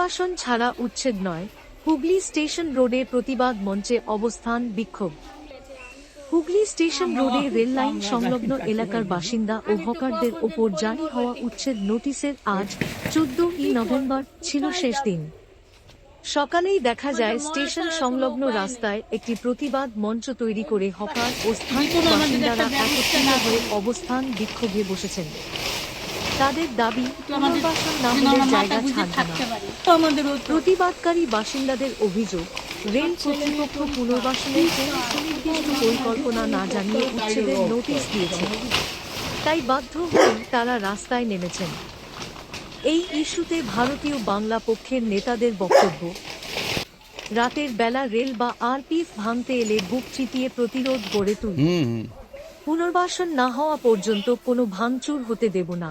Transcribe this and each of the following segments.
পুনর্বাসন ছাড়া উচ্ছেদ নয়। হুগলি স্টেশন রোডে প্রতিবাদ মঞ্চে অবস্থান বিক্ষোভ। হুগলি স্টেশন রোডে রেল লাইন সংলগ্ন এলাকার বাসিন্দা ও হকারদের ওপর জারি হওয়া উচ্ছেদ নোটিশের আজ চোদ্দই নভেম্বর ছিল শেষ দিন। সকালেই দেখা যায় স্টেশন সংলগ্ন রাস্তায় একটি প্রতিবাদ মঞ্চ তৈরি করে হকার ও স্থানীয় বাসিন্দারা একত্রিত হয়ে অবস্থান বিক্ষোভে বসেছেন। তাদের দাবি পুনর্বাসন না হলে জায়গা ছাড়বে না। আমাদের প্রতিবাদকারী বাসিন্দাদের অভিযোগ রেল কর্তৃপক্ষ পুনর্বাসনের কোনো সুনির্দিষ্ট পরিকল্পনা না জানিয়ে উচ্ছেদের নোটিশ দিয়েছে। তাই বাধ্য হয়ে তারা রাস্তায় নেমেছেন। এই ইস্যুতে ভারতীয় বাংলা পক্ষের নেতাদের বক্তব্য। রাতের বেলা রেল বা আরপিএফ ভাঙতে এলে বুক চিতিয়ে প্রতিরোধ গড়ে তুলি। পুনর্বাসন না হওয়া পর্যন্ত কোনো ভাঙচুর হতে দেব না।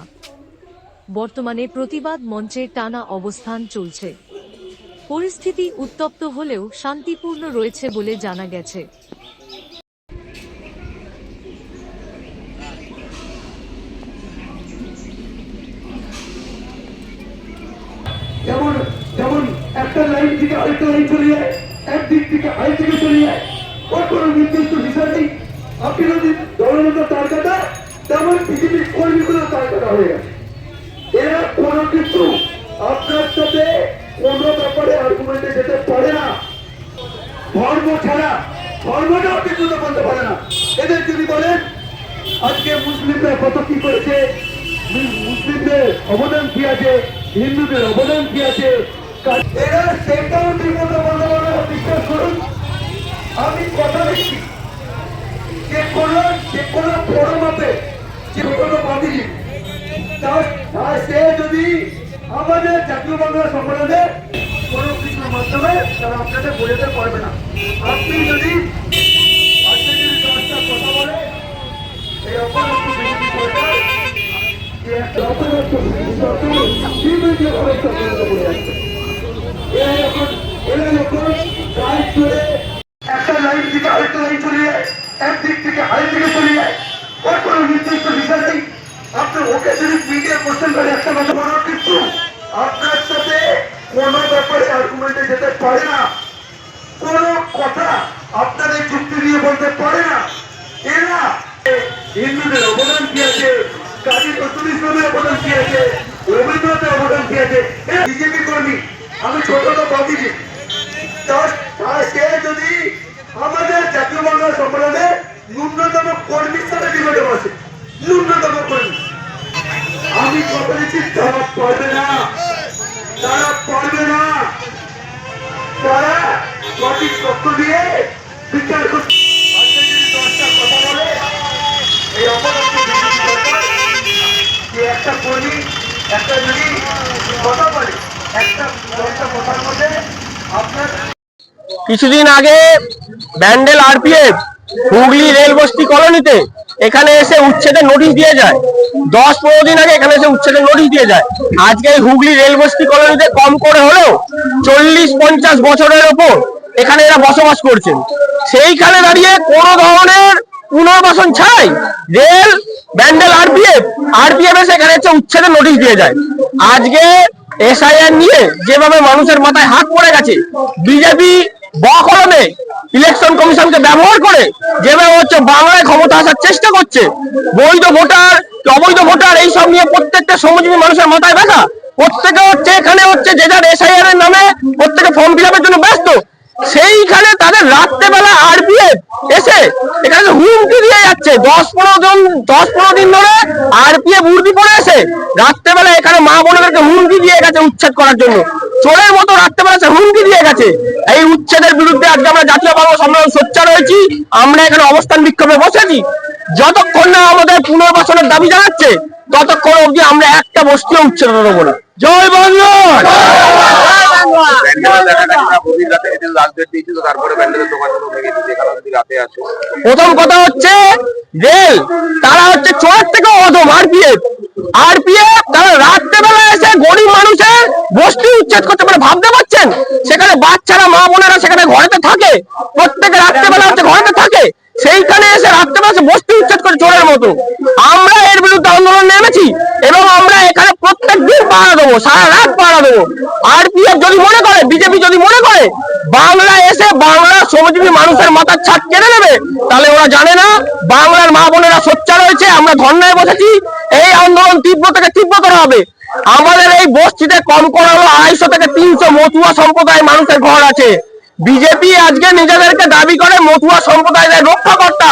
বর্তমানে প্রতিবাদ মঞ্চে টানা অবস্থান চলছে। পরিস্থিতি উত্তপ্ত হলেও শান্তিপূর্ণ রয়েছে বলে জানা গেছে। নির্দিষ্ট আপনি যদি তার তেমন কর্মীগুলো তার হয়ে গেছে। এরা কোনো কিছু আপনার সাথে কোনো ব্যাপারে আর্গুমেন্টে যেতে পারে না। ধর্ম ছাড়া ধর্মটাও কিন্তু তো বলতে পারে না। এদের যদি বলেন, আজকে মুসলিমরা কত কি করেছে? মুসলিমদের অবদান কি আছে? হিন্দুদের অবদান কি আছে? এরা সেটাও ঠিক মতো না বিশ্বাস করুন আমি কথা দিচ্ছি যে কোনো যে কোনো বড় মাপে যে কোনো বাঁধিনি তা- তা সে যদি বাংলা সম্মেলনে কোনো কিছুর মাধ্যমে তারা আপনাকে বোঝাতে পারবে না। আপনি যদি যদি কথা বলে এই অপরাধ অপরাধ হিন্দুদের অবদান কি আছে? কাজী নজরুল ইসলামের অবদান কি আছে? রবীন্দ্রনাথের অবদান কি আছে? বিজেপি কর্মী, আমি ছোট বাদিনি সে যদি আমাদের জাতীয় বাংলা সম্মেলনে ন্যূনতম কর্মীর সাথে ডিবেটে বসে, ন্যূনতম কর্মী। আমি কথা দিচ্ছি, তারা পারবে না। তারা পারবে কিছুদিন আগে ব্যান্ডেল আরপিএফ হুগলি রেল বস্তি কলোনিতে এখানে এসে উচ্ছেদের নোটিশ দিয়ে যায়। দশ পনেরো দিন আগে এখানে এসে উচ্ছেদের নোটিশ দিয়ে যায়। আজকে এই হুগলি রেল বস্তি কলোনিতে কম করে হলেও চল্লিশ পঞ্চাশ বছরের ওপর এখানে এরা বসবাস করছেন। সেইখানে দাঁড়িয়ে কোনো ধরনের পুনর্বাসন ছাড়াই রেল, ব্যান্ডেল, আরপিএফ আরপিএফ এসে এখানে এসে উচ্ছেদের নোটিশ দিয়ে যায়। আজকে এসআইআর নিয়ে যেভাবে মানুষের মাথায় হাত পড়ে গেছে বিজেপি বকরণে ইলেকশন কমিশনকে ব্যবহার করে যেভাবে হচ্ছে বাংলায় ক্ষমতা আসার চেষ্টা করছে, বৈধ ভোটার, অবৈধ ভোটার, এই সব নিয়ে প্রত্যেকটা শ্রমজীবী মানুষের মাথায় ব্যথা। প্রত্যেকে হচ্ছে এখানে হচ্ছে যে যার এসআইআর এর নামে প্রত্যেকে ফর্ম ফিল জন্য ব্যস্ত। সেইখানে তাদের রাত্রেবেলা আরপিএফ এসে এখানে হুমকি দিয়ে যাচ্ছে। দশ পনেরো জন দশ পনেরো দিন ধরে আরপিএফ উর্দি পড়ে এসে রাত্রেবেলা এখানে মা বোনেদেরকে হুমকি দিয়ে গেছে উচ্ছেদ করার জন্য। চোরের মতো রাত্রেবেলা সে হুমকি দিয়ে গেছে। এই উচ্ছেদের বিরুদ্ধে আজকে আমরা জাতীয় বাংলা সম্মেলন সোচ্চার হয়েছি। আমরা এখানে অবস্থান বিক্ষোভে বসেছি। যতক্ষণ না আমাদের পুনর্বাসনের দাবি জানাচ্ছে ততক্ষণ অবধি আমরা একটা বস্তিও উচ্ছেদ দেবো না। জয় বাংলা! প্রথম কথা হচ্ছে রেল তারা হচ্ছে চোরের থেকে অধম আরপিএফ। আরপিএফ তারা রাত্রেবেলা এসে গরিব মানুষের বস্তি উচ্ছেদ করতে পারে ভাবতে পারছেন? সেখানে বাচ্চারা মা বোনেরা সেখানে ঘরেতে থাকে। প্রত্যেকে রাত্রেবেলা হচ্ছে ঘরেতে থাকে। সেইখানে এসে রাত্রেবেলা এসে বস্তি উচ্ছেদ করে চোরের মতো। আমরা এর বিরুদ্ধে আন্দোলন নেমেছি এবং আমরা এখানে প্রত্যেক দিন পাহারা দেবো সারা রাত পাহারা দেবো। আরপিএফ যদি মনে করে, বিজেপি যদি মনে করে, বাংলা এসে বাংলা শ্রমজীবী মানুষের মাথার ছাদ কেড়ে নেবে, তাহলে ওরা জানে না, বাংলার মা বোনেরা সোচ্চার রয়েছে আমরা ধর্নায় বসেছি, এই আন্দোলন তীব্র থেকে তীব্রতর হবে। আমাদের এই বস্তিতে কম করা হলো আড়াইশো থেকে তিনশো মতুয়া সম্প্রদায় মানুষের ঘর আছে। বিজেপি আজকে নিজেদেরকে দাবি করে মতুয়া সম্প্রদায়ের রক্ষাকর্তা।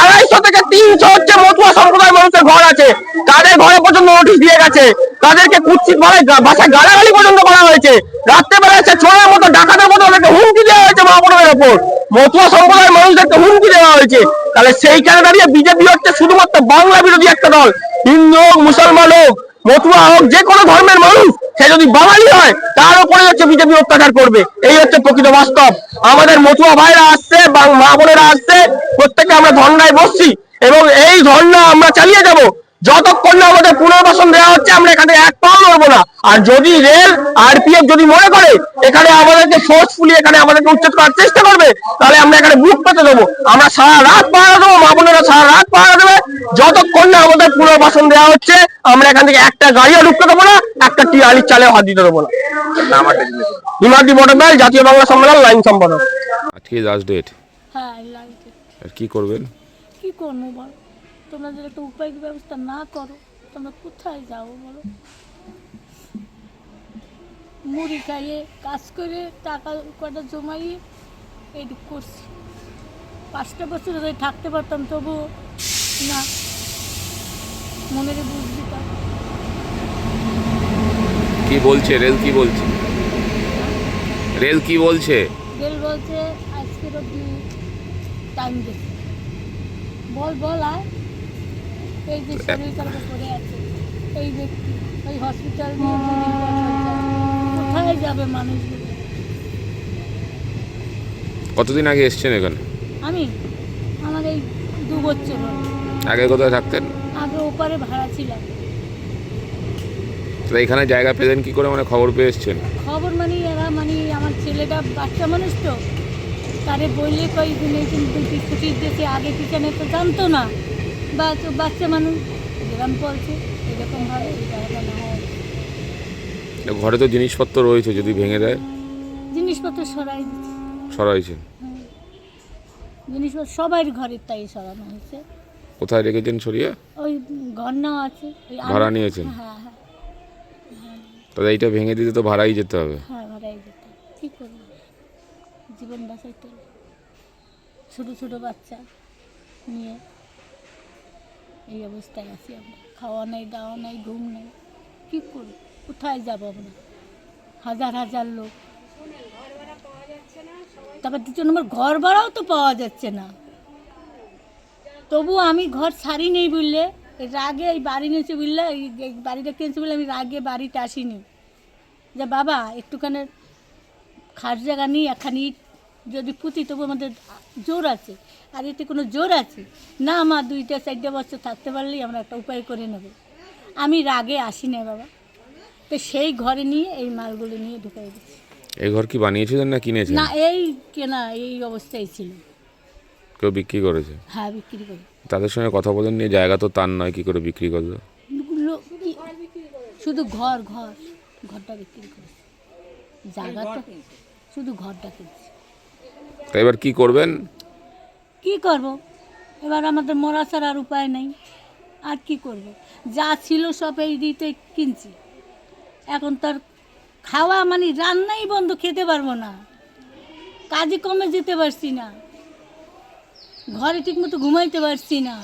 আড়াইশো থেকে তিনশো হচ্ছে মতুয়া সম্প্রদায় মানুষের ঘর আছে। তাদের ঘরে পর্যন্ত নোটিশ দিয়ে গেছে। তাদেরকে কুৎসিত ভাবে ভাষায় গালাগালি পর্যন্ত করা হয়েছে। রাত্রেবেলা এসে ছোড়ার মতো, ডাকাতের মতো ওদেরকে হুমকি দেওয়া হয়েছে মা বোনের ওপর। মতুয়া সম্প্রদায়ের মানুষদেরকে হুমকি দেওয়া হয়েছে। তাহলে সেইখানে দাঁড়িয়ে বিজেপি হচ্ছে শুধুমাত্র বাংলা বিরোধী একটা দল। হিন্দু হোক, মুসলমান হোক মতুয়া হোক, যে কোনো ধর্মের মানুষ, সে যদি বাঙালি হয়, তার উপরে হচ্ছে বিজেপি অত্যাচার করবে। এই হচ্ছে প্রকৃত বাস্তব। আমাদের মতুয়া ভাইরা আসছে, বা- মা বোনেরা আসছে, প্রত্যেকে আমরা ধর্নায় বসছি, এবং এই ধর্না আমরা চালিয়ে যাব। যতক্ষণ না আমাদের পুনর্বাসন দেওয়া হচ্ছে আমরা এখানে এক পাও লড়বো না। আর যদি রেল আরপিএফ যদি মনে করে এখানে আমাদেরকে ফোর্সফুলি এখানে আমাদেরকে উচ্ছেদ করার চেষ্টা করবে তাহলে আমরা এখানে বুক পেতে দেবো। আমরা সারা রাত পাহারা দেবো মা বোনেরা সারা রাত পাহারা দেবে। যতক্ষণ না আমাদের পুনর্বাসন দেওয়া হচ্ছে আমরা এখান থেকে একটা গাড়িও ঢুকতে দেবো না একটা টি আলির চালেও হাত দিতে দেবো না। হিমাদ্রি জাতীয় বাংলা সম্মেলন লাইন সম্পাদক। আজকে লাস্ট ডেট হ্যাঁ আর কি করবেন? কি করব বলো? তোমরা যদি একটা উপায় ব্যবস্থা না করো তোমরা কোথায় যাব বলো? মুড়ি খাইয়ে কাজ করে টাকা কটা জমাইয়ে এইটুকু করছি। পাঁচটা বছর যদি থাকতে পারতাম তবু না। মনের বুঝ দিতাম। কি বলছে? রেল কি বলছে? রেল কি বলছে? রেল বলছে আজকের অব্দি টাইম দিচ্ছে বল বল আয়। এই যে শরীর খারাপ পড়ে আছে এই ব্যক্তি ওই হসপিটাল নিয়ে। কোথায় যাবে মানুষগুলো? কতদিন আগে এসছেন এখানে? আমি? আমার এই দু বছর হলো। আগে কোথায় থাকতেন? আগে ওপারে ভাড়া ছিলাম। তো এখানে জায়গা পেলেন কি করে? মানে খবর পেয়ে এসছেন? খবর মানে এরা মানে আমার ছেলেটা বাচ্চা মানুষ তো। তারে বললে কয়েকদিন এই কিন্তু ছুটির দেশে আগে পিছনে তো জানতো না। বাচ্চা মানুষ যেরকম এরকমভাবে হয়। ঘরে তো জিনিসপত্র রয়েছে যদি ভেঙে দেয়? জিনিসপত্র সরাই সরাইছেন? জিনিসপত্র সবার ঘরের তাই সরানো হয়েছে। কোথায় রেখেছেন সরিয়ে? ওই ঘরনাও আছে ওই ভাড়া নিয়েছেন? হ্যাঁ হ্যাঁ তাহলে এইটা ভেঙে দিতে তো ভাড়াই যেতে হবে। হ্যাঁ ভাড়াই যেতে কী করব জীবন বাঁচাইতে। ছোটো ছোটো বাচ্চা নিয়ে এই অবস্থায় আছি আমরা। খাওয়া নেই, দাওয়া নেই, ঘুম নেই। কী করব? কোথায় যাব আমরা? হাজার হাজার লোক। তারপর দ্বিতীয় নম্বর, ঘর ভাড়াও তো পাওয়া যাচ্ছে না। তবু আমি ঘর ছাড়ি নেই বুঝলে রাগে এই বাড়ি নিয়েছি বললে, এই বাড়িটা কিনেছি বলে আমি রাগে বাড়িতে আসিনি। যে বাবা, একটুখানি খাস জায়গা নিই একখানি ইট যদি পুঁতি তবু আমাদের জোর আছে। আর এতে কোনো জোর আছে? না আমার দুইটা চারটে বছর থাকতে পারলেই আমরা একটা উপায় করে নেব। আমি রাগে আসি না বাবা। তো সেই ঘরে নিয়ে এই মালগুলো নিয়ে ঢুকাই দিচ্ছি এই ঘর কি বানিয়েছিলেন না কিনেছেন না এই কেনা এই অবস্থায় ছিল। কেউ বিক্রি করেছে? হ্যাঁ বিক্রি করে। তাদের সঙ্গে কথা বলেন নিয়ে জায়গা তো তার নয় কি করে বিক্রি করল? শুধু ঘর ঘর ঘরটা বিক্রি করি জায়গা তো শুধু ঘরটা কিনছি। তা এবার কি করবেন? কি করব? এবার আমাদের মরা ছাড়ার উপায় নেই। আর কি করব? যা ছিল সব এই দিতে কিনছি। এখন তার খাওয়া মানে রান্নাই বন্ধ খেতে পারব না। কাজে কমে যেতে পারছি না। ঘরে ঠিকমতো ঘুমাইতে পারছি না।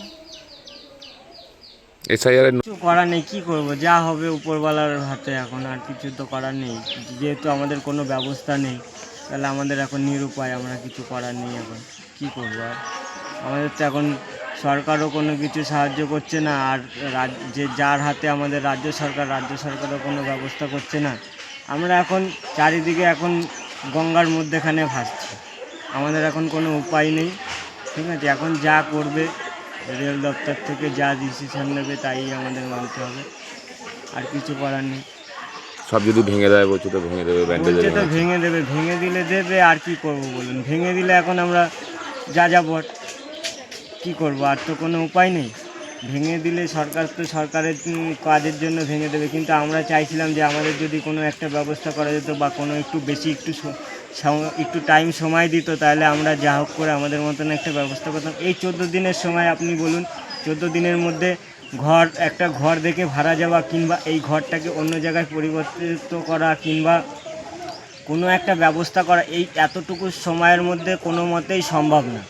এসআইআর কিছু করার নেই কী করব? যা হবে উপরওয়ালার হাতে এখন আর কিছু তো করার নেই। যেহেতু আমাদের কোনো ব্যবস্থা নেই। তাহলে আমাদের এখন নিরুপায়, আমরা কিছু করার নেই এখন। কি করব আর? আমাদের তো এখন সরকারও কোনো কিছু সাহায্য করছে না, আর যে যার হাতে আমাদের রাজ্য সরকার, রাজ্য সরকারও কোনো ব্যবস্থা করছে না। আমরা এখন চারিদিকে এখন গঙ্গার মধ্যেখানে ভাসছি। আমাদের এখন কোনো উপায় নেই, ঠিক আছে? এখন যা করবে, রেল দপ্তর থেকে যা ডিসিশন নেবে, তাই আমাদের মানতে হবে। আর কিছু করার নেই। সব যদি ভেঙে দেয় বলছে তো ভেঙে দেবে ব্যান্ডেজ তো ভেঙে দেবে ভেঙে দিলে দেবে আর কি করব বলুন? ভেঙে দিলে এখন আমরা যা যাব কী করব? আর তো কোনো উপায় নেই। ভেঙে দিলে সরকার তো সরকারের কাজের জন্য ভেঙে দেবে। কিন্তু আমরা চাইছিলাম যে আমাদের যদি কোনো একটা ব্যবস্থা করা যেত বা কোনো একটু বেশি একটু একটু টাইম সময় দিত তাহলে আমরা যা হোক করে আমাদের মতন একটা ব্যবস্থা করতাম। এই চোদ্দ দিনের সময় আপনি বলুন চোদ্দ দিনের মধ্যে ঘর একটা ঘর দেখে ভাড়া যাওয়া কিংবা এই ঘরটাকে অন্য জায়গায় পরিবর্তিত করা কিংবা কোনো একটা ব্যবস্থা করা এই এতটুকু সময়ের মধ্যে কোনো মতেই সম্ভব না।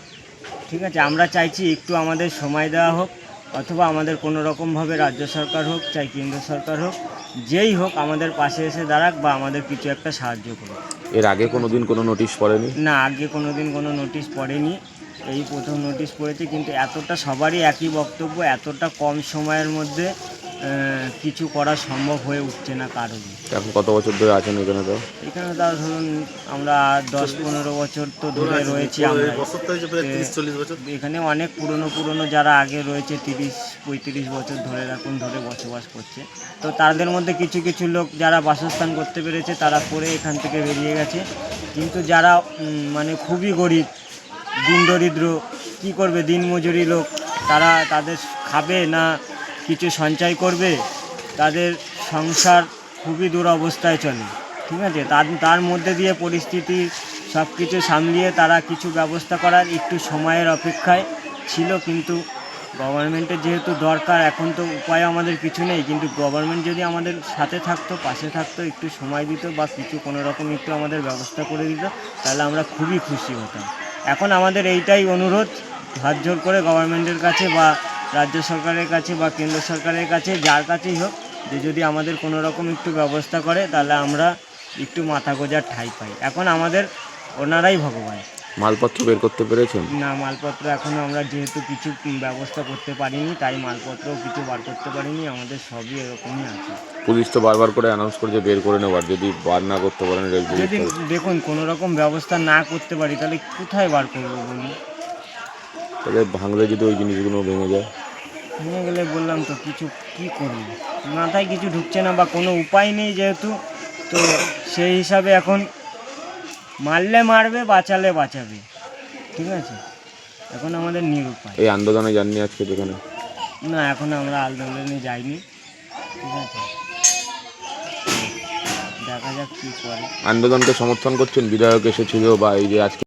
ঠিক আছে আমরা চাইছি একটু আমাদের সময় দেওয়া হোক অথবা আমাদের কোনো রকমভাবে রাজ্য সরকার হোক চাই কেন্দ্র সরকার হোক যেই হোক আমাদের পাশে এসে দাঁড়াক বা আমাদের কিছু একটা সাহায্য করুক। এর আগে কোনো দিন কোনো নোটিশ পড়েনি? না আগে কোনো দিন কোনো নোটিশ পড়েনি। এই প্রথম নোটিশ পড়েছে কিন্তু এতটা সবারই একই বক্তব্য এতটা কম সময়ের মধ্যে কিছু করা সম্ভব হয়ে উঠছে না কারোরই। এখন কত বছর ধরে আছেন এখানে তো এখানে তাও ধরুন আমরা দশ পনেরো বছর তো ধরে রয়েছি এখানে অনেক পুরনো পুরনো যারা আগে রয়েছে তিরিশ পঁয়ত্রিশ বছর ধরে এখন ধরে বসবাস করছে। তো তাদের মধ্যে কিছু কিছু লোক যারা বাসস্থান করতে পেরেছে তারা করে এখান থেকে বেরিয়ে গেছে। কিন্তু যারা মানে খুবই গরিব দিন দরিদ্র, কী করবে দিন মজুরি লোক? তারা তাদের খাবে না কিছু সঞ্চয় করবে? তাদের সংসার খুবই দুরবস্থায় চলে। ঠিক আছে? তার তার মধ্যে দিয়ে পরিস্থিতি সব কিছু সামলিয়ে তারা কিছু ব্যবস্থা করার একটু সময়ের অপেক্ষায় ছিল, কিন্তু গভর্নমেন্টের যেহেতু দরকার, এখন তো উপায় আমাদের কিছু নেই। কিন্তু গভর্নমেন্ট যদি আমাদের সাথে থাকতো, পাশে থাকতো, একটু সময় দিত বা কিছু কোনো রকম একটু আমাদের ব্যবস্থা করে দিত, তাহলে আমরা খুবই খুশি হতাম। এখন আমাদের এইটাই অনুরোধ হাত জোর করে গভর্নমেন্টের কাছে বা রাজ্য সরকারের কাছে বা কেন্দ্র সরকারের কাছে যার কাছেই হোক যে যদি আমাদের কোনো রকম একটু ব্যবস্থা করে তাহলে আমরা একটু মাথা গোজার ঠাই পাই। এখন আমাদের ওনারাই ভগবান। মালপত্র বের করতে পেরেছেন? না মালপত্র এখনও আমরা যেহেতু কিছু ব্যবস্থা করতে পারিনি তাই মালপত্রও কিছু বার করতে পারিনি আমাদের সবই এরকমই আছে। পুলিশ তো বারবার করে অ্যানাউন্স করেছে বের করে নেওয়ার যদি বার না করতে পারেন রেল পুলিশ যদি দেখুন কোনো রকম ব্যবস্থা না করতে পারি তাহলে কোথায় বার করব বলুন? তাহলে ভাঙলে যদি ওই জিনিসগুলো ভেঙে যায়। ভেঙে গেলে বললাম তো কিছু কি করব? মাথায় কিছু ঢুকছে না বা কোনো উপায় নেই যেহেতু তো সেই হিসাবে এখন মারলে মারবে বাঁচালে বাঁচাবে। ঠিক আছে? এখন আমাদের নিরুপায়। এই আন্দোলনে যাননি আজকে যেখানে? না এখন আমরা আন্দোলনে যাইনি। ঠিক আছে? আন্দোলনকে সমর্থন করছেন বিধায়ক এসেছিল বা এই যে আজকে